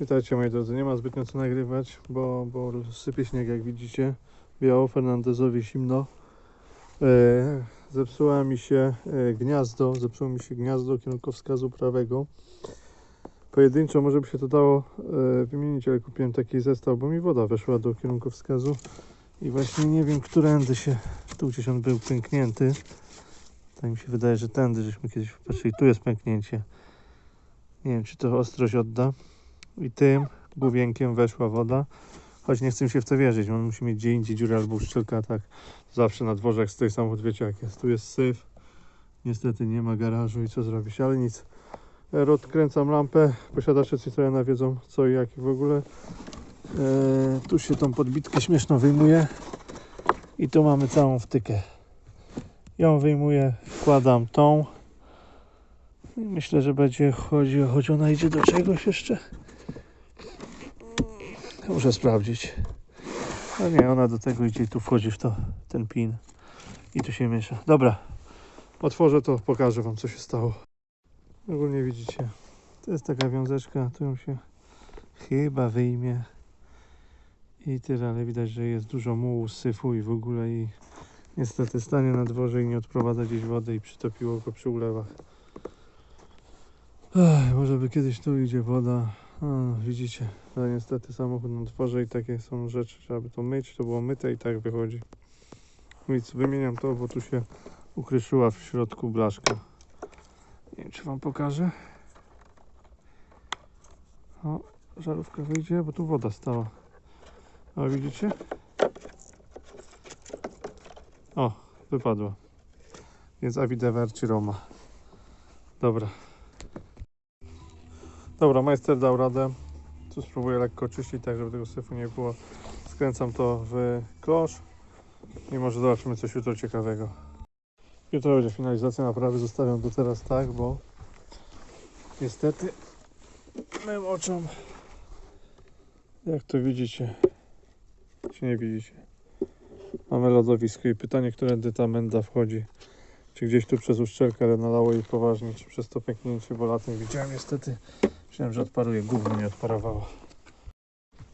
Witajcie moi drodzy, nie ma zbytnio co nagrywać, bo, bo sypie śnieg jak widzicie. Biało, Fernandezowi zimno. E, zepsuła mi się e, gniazdo, zepsuło mi się gniazdo kierunkowskazu prawego. Pojedynczo może by się to dało e, wymienić, ale kupiłem taki zestaw, bo mi woda weszła do kierunkowskazu i właśnie nie wiem, którędy się, tu gdzieś on był pęknięty. Tak mi się wydaje, że tędy żeśmy kiedyś patrzyli, tu jest pęknięcie. Nie wiem, czy to ostrość odda. I tym główienkiem weszła woda. Choć nie chcę się w to wierzyć. On musi mieć gdzie indziej dziurę albo uszczelka, tak zawsze na dworze jak stoi samochód, wiecie jak jest. Tu jest syf. Niestety nie ma garażu i co zrobić, ale nic. Odkręcam lampę. Posiadacze Citroena wiedzą co i jak i w ogóle. E, tu się tą podbitkę śmieszno wyjmuje. I tu mamy całą wtykę. Ją wyjmuję, wkładam tą. I myślę, że będzie chodzi, choć ona idzie do czegoś jeszcze. Muszę sprawdzić. No nie, ona do tego idzie tu wchodzi w to, ten pin. I tu się miesza. Dobra. Otworzę to, pokażę wam co się stało. Ogólnie widzicie. To jest taka wiązeczka, tu ją się chyba wyjmie. I tyle, ale widać, że jest dużo mułu, syfu i w ogóle i niestety stanie na dworze i nie odprowadza gdzieś wody i przytopiło go przy ulewach. Ech, może by kiedyś tu idzie woda. A, widzicie, ale niestety samochód na dworze i takie są rzeczy, trzeba by to myć, to było myte i tak wychodzi. Nic, wymieniam to, bo tu się ukryszyła w środku blaszka. Nie wiem, czy wam pokażę. O, żarówka wyjdzie, bo tu woda stała. O, widzicie? O, wypadła. Więc Avideverci Roma. Dobra. Dobra, majster dał radę. Tu spróbuję lekko czyścić, tak żeby tego syfu nie było. Skręcam to w klosz i może zobaczymy coś jutro ciekawego. Jutro będzie finalizacja naprawy. Zostawiam to teraz tak, bo niestety moim oczom, jak to widzicie, czy nie widzicie, mamy lodowisko i pytanie, którędy ta menda wchodzi. Czy gdzieś tu przez uszczelkę, ale nalało jej poważnie, czy przez to pęknięcie, bo latem widziałem niestety Myślałem, że odparuje, gówno nie odparowało.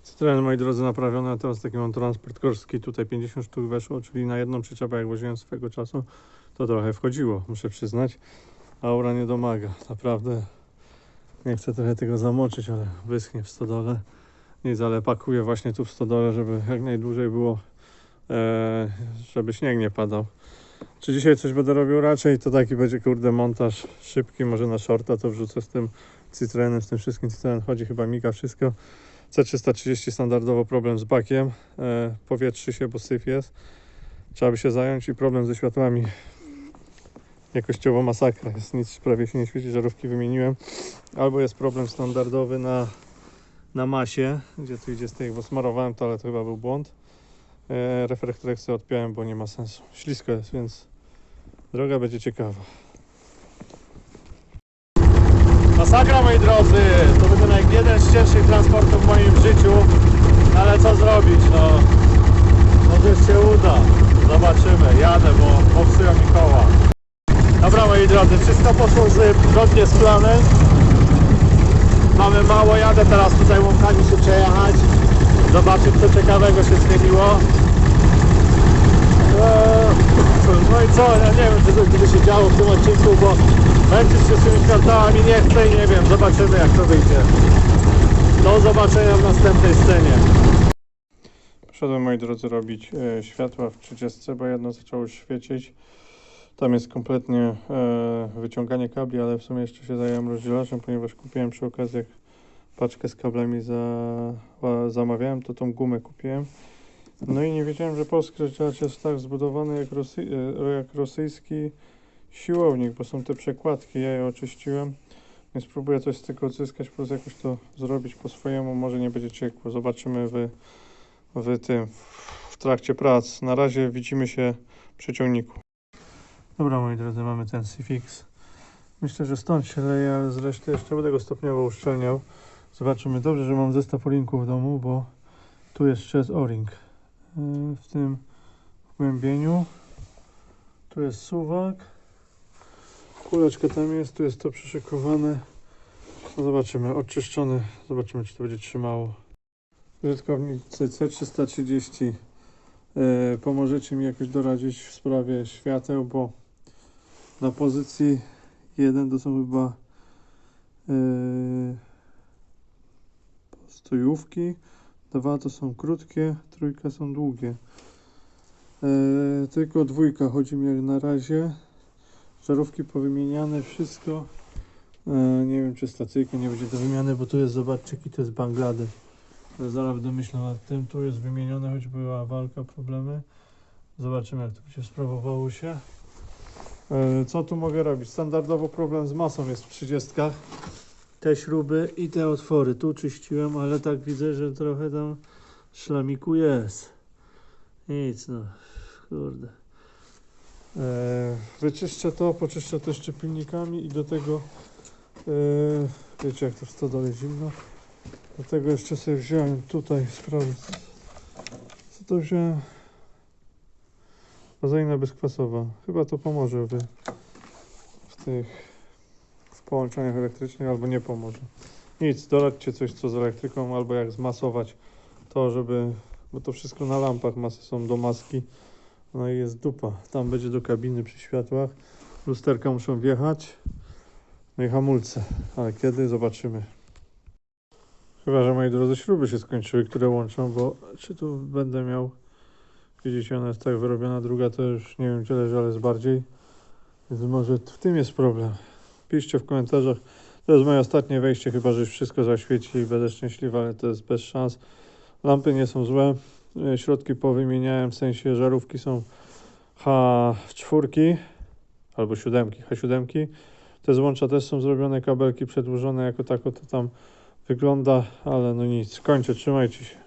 Citroen, moi drodzy, naprawione, a teraz taki mam transport korski, tutaj 50 sztuk weszło, czyli na jedną przyczepę, jak woziłem swego czasu, to trochę wchodziło, muszę przyznać. Aura nie domaga, naprawdę. Nie chcę trochę tego zamoczyć, ale wyschnie w stodole. Nic, ale pakuję właśnie tu w stodole, żeby jak najdłużej było, e, żeby śnieg nie padał. Czy dzisiaj coś będę robił? Raczej to taki będzie, kurde, montaż szybki, może na shorta to wrzucę z tym Citroenem, z tym wszystkim Citroen chodzi, chyba miga wszystko. C330 standardowo problem z bakiem, e, powietrzy się, bo syf jest. Trzeba by się zająć i problem ze światłami. Jakościowo masakra, jest nic prawie się nie świeci, żarówki wymieniłem. Albo jest problem standardowy na, na masie, gdzie tu idzie z tych, bo smarowałem to, ale to chyba był błąd. E, sobie odpiąłem, bo nie ma sensu. Ślisko jest, więc droga będzie ciekawa. Masakra moi drodzy, to będzie jeden z cięższych transportów w moim życiu, ale co zrobić, no? Może się uda, zobaczymy, jadę, bo popsują mi koła. Dobra moi drodzy, wszystko poszło zgodnie z planem, mamy mało, jadę teraz tutaj łąkami się przejechać, zobaczyć co ciekawego się zmieniło. Eee, No i co, ja nie wiem co będzie się działo w tym odcinku, bo męczyć się z tymi kwartałami nie chcę i nie wiem, zobaczymy jak to wyjdzie. Do zobaczenia w następnej scenie. Poszedłem moi drodzy robić e, światła w 30, bo jedno zaczęło świecić. Tam jest kompletnie e, wyciąganie kabli, ale w sumie jeszcze się zająłem rozdzielaczem, ponieważ kupiłem przy okazji jak paczkę z kablami za, wa- zamawiałem, to tą gumę kupiłem. No i nie wiedziałem, że polski rozdzielacz jest tak zbudowany jak, rosy, e, jak rosyjski siłownik, bo są te przekładki, ja je oczyściłem. Więc próbuję coś z tego odzyskać, plus jakoś to zrobić po swojemu, może nie będzie ciekło. Zobaczymy w, w tym, w trakcie prac. Na razie widzimy się przy ciągniku. Dobra moi drodzy, mamy ten Cifix. Myślę, że stąd się leje, ale zresztą jeszcze będę go stopniowo uszczelniał. Zobaczymy. Dobrze, że mam zestaw o-ringów w domu, bo tu jeszcze jest o-ring. Yy, W tym wgłębieniu. Tu jest suwak. Kuleczka tam jest, tu jest to przyszykowane. No zobaczymy, oczyszczony, zobaczymy czy to będzie trzymało. Użytkownicy C330 e, pomożecie mi jakoś doradzić w sprawie świateł, bo na pozycji 1 to są chyba e, stojówki, dwa to są krótkie, trójka są długie. E, tylko dwójka chodzi mi jak na razie. Żarówki powymieniane, wszystko. E, nie wiem, czy stacyjka nie będzie do wymiany, bo tu jest, zobaczcie, jaki to jest Bangladesz. Zaraz będę myślał nad tym. Tu jest wymienione, choć była walka, problemy. Zobaczymy, jak to będzie sprawowało się. E, Co tu mogę robić? Standardowo problem z masą jest w 30. Te śruby i te otwory. Tu czyściłem, ale tak widzę, że trochę tam szlamiku jest. Nic, no. Kurde. E, wyczyszczę to, poczyszczę to jeszcze pilnikami i do tego e, wiecie jak to w stodole zimno. Do tego jeszcze sobie wziąłem tutaj sprawdzę. Co to wziąłem? Wazelina bezkwasowa. Chyba to pomoże w, w tych w połączeniach elektrycznych albo nie pomoże. Nic, doradźcie coś co z elektryką albo jak zmasować to, żeby bo to wszystko na lampach masy są do maski. No i jest dupa. Tam będzie do kabiny przy światłach. Lusterka muszą wjechać. No i hamulce. Ale kiedy? Zobaczymy. Chyba, że moi drodzy śruby się skończyły, które łączą, bo czy tu będę miał... Widzicie, ona jest tak wyrobiona, druga to już nie wiem gdzie leży, ale jest bardziej. Więc może w tym jest problem. Piszcie w komentarzach. To jest moje ostatnie wejście, chyba że już wszystko zaświeci i będę szczęśliwy, ale to jest bez szans. Lampy nie są złe. E, Środki powymieniałem, w sensie żarówki są H4 albo siódemki, H7. Te złącza też są zrobione, kabelki przedłużone jako tako to tam wygląda, ale no nic, kończę, trzymajcie się.